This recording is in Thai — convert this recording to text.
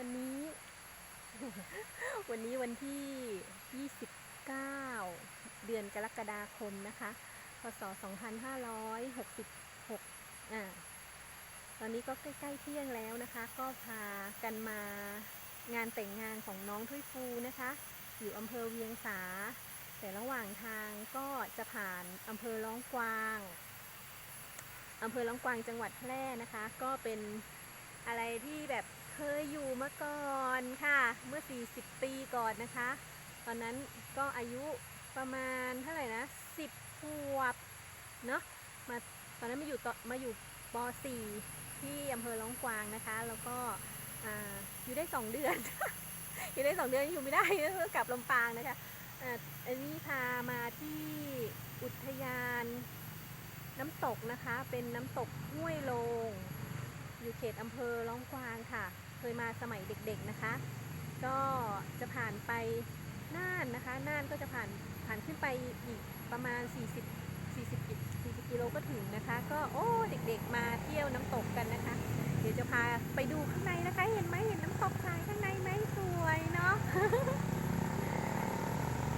วันนี้ วันนี้วันที่ 29 เดือนกรกฎาคมนะคะ พศ 2566อ่าตอนนี้ก็ใกล้ๆเที่ยงแล้วนะคะ ก็พากันมางานแต่งงานของน้องถ้วยฟูนะคะ อยู่อำเภอเวียงสา แต่ระหว่างทางก็จะผ่านอำเภอร้องกวางอำเภอร้องกวางจังหวัดแพร่นะคะ ก็เป็น อะไรที่แบบเคยอยู่มาก่อนค่ะ เมื่อ 40 ปีก่อนนะคะ ตอนนั้นก็อายุประมาณเท่าไหร่นะ 10ขวบเนาะมาตอนนั้นมาอยู่ต่อมาอยู่ป .4 ที่อำเภอร้องกวางนะคะ แล้วก็ออยู่ได้ 2 เดือน อยู่ได้ 2 เดือนอยู่ไม่ได้ก็กลับลำปางนะคะอันนี้พามาที่อุทยานน้ำตกนะคะ เป็นน้ำตกห้วยโลง ตอำเภอล้องกวางค่ะ เคยมาสมัยเด็กๆนะคะ ก็จะผ่านไปน่านนะคะ น่านก็จะผ่านผ่านขึ้นไปอีกประมาณ 40 40กิ40กิโลก็ถึงนะคะ ก็โอ้เด็กๆมาเที่ยวน้ำตกกันนะคะ เดี๋ยวจะพาไปดูค